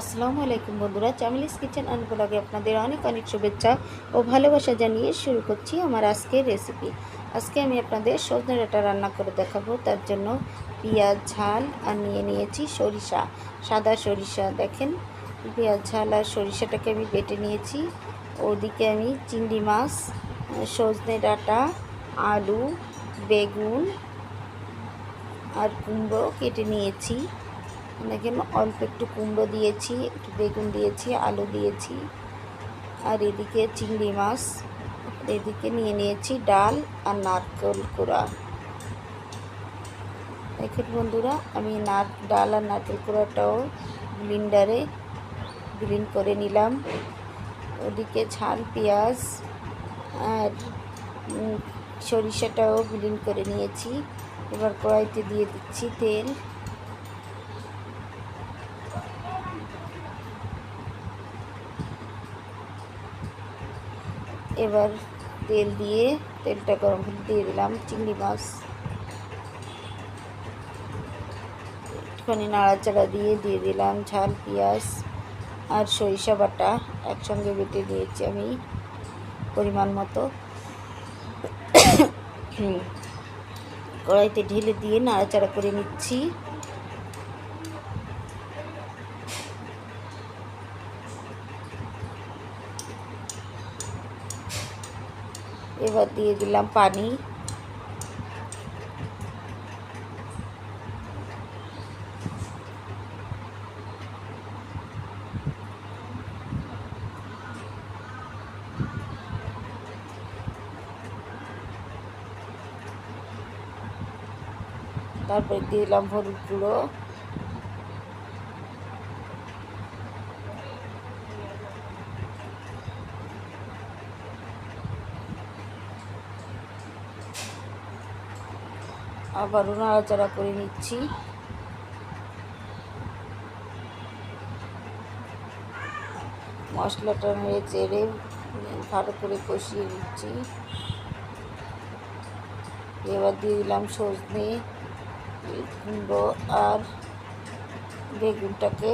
আসসালামু আলাইকুম বন্ধুরা, চামিলিস কিচেন অ্যান্ড ব্লগে আপনাদের অনেক অনেক শুভেচ্ছা ও ভালোবাসা জানিয়ে শুরু করছি আমার আজকের রেসিপি আজকে আমি আপনাদের সজনে ডাঁটা রান্না করে দেখাবো, তার জন্য পেঁয়াজ, ঝাল আর নিয়ে নিয়েছি সরিষা, সাদা সরিষা। দেখেন, পেঁয়াজ, ঝাল আর সরিষাটাকে আমি বেটে নিয়েছি। ওদিকে আমি চিংড়ি মাছ, সজনে ডাঁটা, আলু, বেগুন আর কুমড়ো কেটে নিয়েছি। দেখেন অল্প একটু কুমড়ো দিয়েছি, একটু বেগুন দিয়েছি, আলু দিয়েছি। আর এদিকে চিংড়ি মাছ, এদিকে নিয়ে নিয়েছি ডাল আর নারকেল কোড়া। দেখেন বন্ধুরা, আমি নার, ডাল আর নারকেল কোড়াটাও ব্লিন্ডারে ব্লিন্ড করে নিলাম। ওদিকে ঝাল, পেঁয়াজ আর সরিষাটাও ব্লিন্ড করে নিয়েছি। এবার কড়াইতে দিয়ে দিচ্ছি তেল। এবার তেল দিয়ে তেলটা গরম করে দিয়ে দিলাম, চিংড়ি মাছ। একটুখানি নাড়াচাড়া দিয়ে দিয়ে দিলাম ঝাল, পেঁয়াজ আর সরিষা বাটা একসঙ্গে বেটে দিয়েছি আমি পরিমাণ মতো। কড়াইতে ঢেলে দিয়ে নাড়াচাড়া করে নিচ্ছি। এবার দিয়ে দিলাম পানি। তারপরে দিলাম হলুদ গুঁড়ো। আবারও নাড়াচাড়া করে নিচ্ছি। মশলাটা নেড়ে চেড়ে ভালো করে কষিয়ে নিচ্ছি। এবার দিয়ে দিলাম সজনে কুমড়ো আর বেগুনটাকে,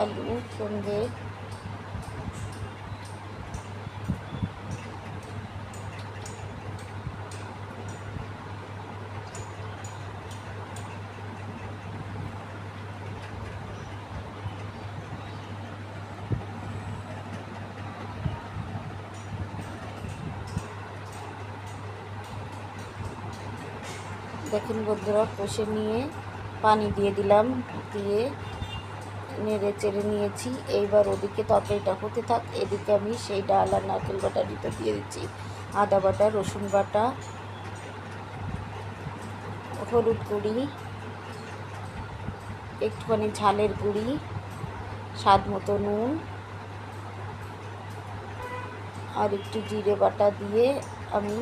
আলু, সঙ্গে দেখুন বন্ধুরা, কষে নিয়ে পানি দিয়ে দিলাম, দিয়ে নেড়ে চেড়ে নিয়েছি। এইবার ওদিকে তরকারিটা হতে থাক, এদিকে আমি সেই ডাল আর নারকেল বাটা দিতে দিয়ে দিচ্ছি। আদা বাটা, রসুন বাটা, হলুদ গুঁড়ি, একটুখানি ঝালের গুঁড়ি, স্বাদ মতো নুন, আর একটু জিরে বাটা দিয়ে আমি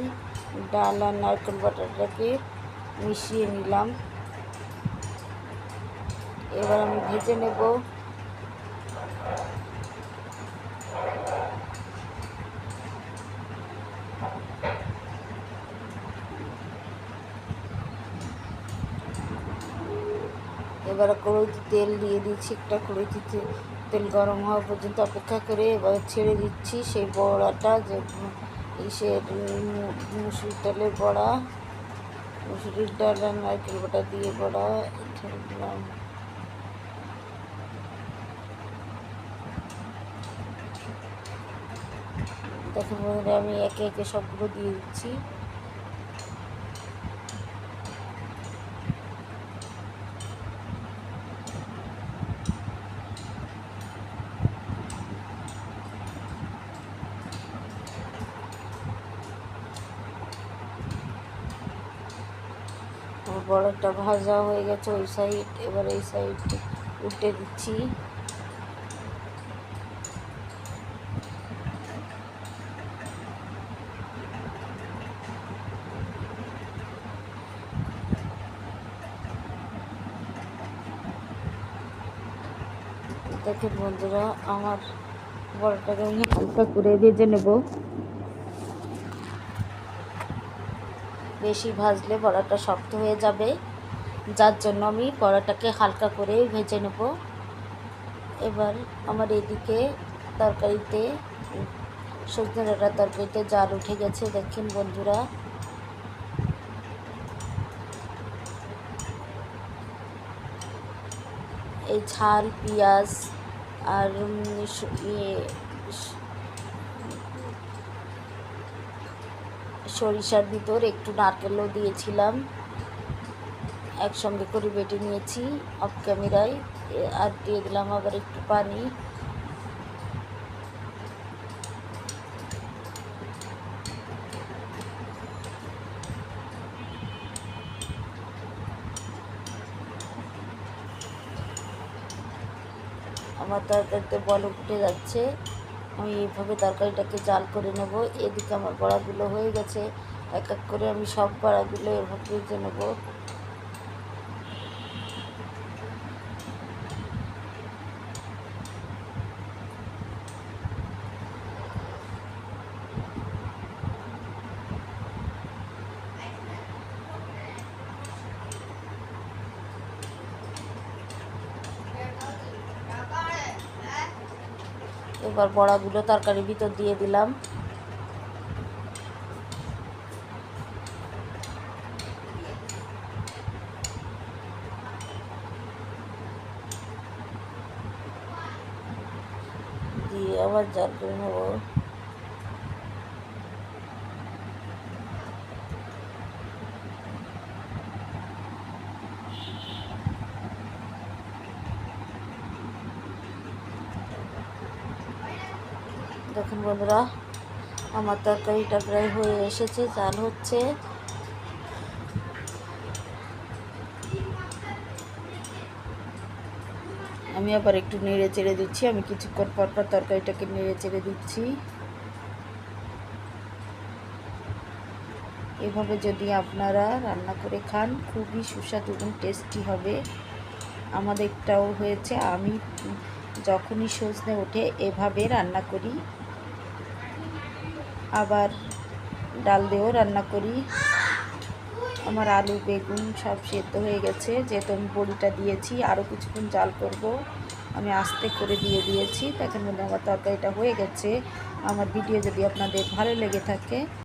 ডাল আর নারকেল বাটাটাকে মিশিয়ে নিলাম। এবার আমি ভেজে নেব। এবার কড়াইতে তেল দিয়ে দিচ্ছি একটা কড়াইতে তেল গরম হওয়া পর্যন্ত অপেক্ষা করে এবার ছেড়ে দিচ্ছি সেই বড়াটা যে উম, মুসুর তেলের বড়া। মুসুরির ডাল নারকেল বাটা দিয়ে বড়া দিলাম দেখুন আমি একে একে সবগুলো দিয়ে দিচ্ছি আমার বড়টা ভাজা হয়ে গেছে ওই সাইড এবার এই সাইড উল্টে দিচ্ছি। দেখে বন্ধুরা, আমার বড়টাকে আমি হালকা করে ভেজে নেব। বেশি ভাজলে বড়াটা শক্ত হয়ে যাবে। যার জন্য আমি বড়াটাকে হালকা করে ভেজে নেব। এবার আমার এদিকে তরকারিতে, সজনে ডাঁটার তরকারিতে জাল উঠে গেছে, দেখেন বন্ধুরা। এই ঝাল, পেঁয়াজ আর উম, স- ইয়ে স- সরিষার ভিতর একটু নারকেলও দিয়েছিলাম। একসঙ্গে করে বেটে নিয়েছি অফ ক্যামেরায় আর দিয়ে দিলাম আবার একটু পানি। আমার তরকারিতে বল উঠে যাচ্ছে। আমি এইভাবে তরকারিটাকে জাল করে নেব। এদিকে আমার বড়াগুলো হয়ে গেছে। এক এক করে আমি সব বড়াগুলো এভাবে ভেজে নেব। এবার বড়াগুলো তরকারির ভিতর দিয়ে দিলাম। দিয়ে আবার জল করে নেব। দেখুন বন্ধুরা, আমার তরকারিটা প্রায় হয়ে এসেছে, চাল হচ্ছে। আমি আবার একটু নেড়ে চেড়ে দিচ্ছি, আমি কিছুক্ষণ পর পর তরকারিটাকে নেড়ে চেড়ে দিচ্ছি। এভাবে যদি আপনারা রান্না করে খান, খুবই সুস্বাদু এবং টেস্টি হবে। আমাদেরটাও হয়েছে, আমি যখনই সজনে ওঠে এভাবে রান্না করি। আবার ডাল দিয়েও রান্না করি। আমার আলু, বেগুন সব সেদ্ধ হয়ে গেছে। যেহেতু আমি বড়িটা দিয়েছি আরও কিছুক্ষণ জাল করব। আমি আস্তে করে দিয়ে দিয়েছি। দেখেন মধ্যে আমার তরকারিটা হয়ে গেছে। আমার ভিডিও যদি আপনাদের ভালো লেগে থাকে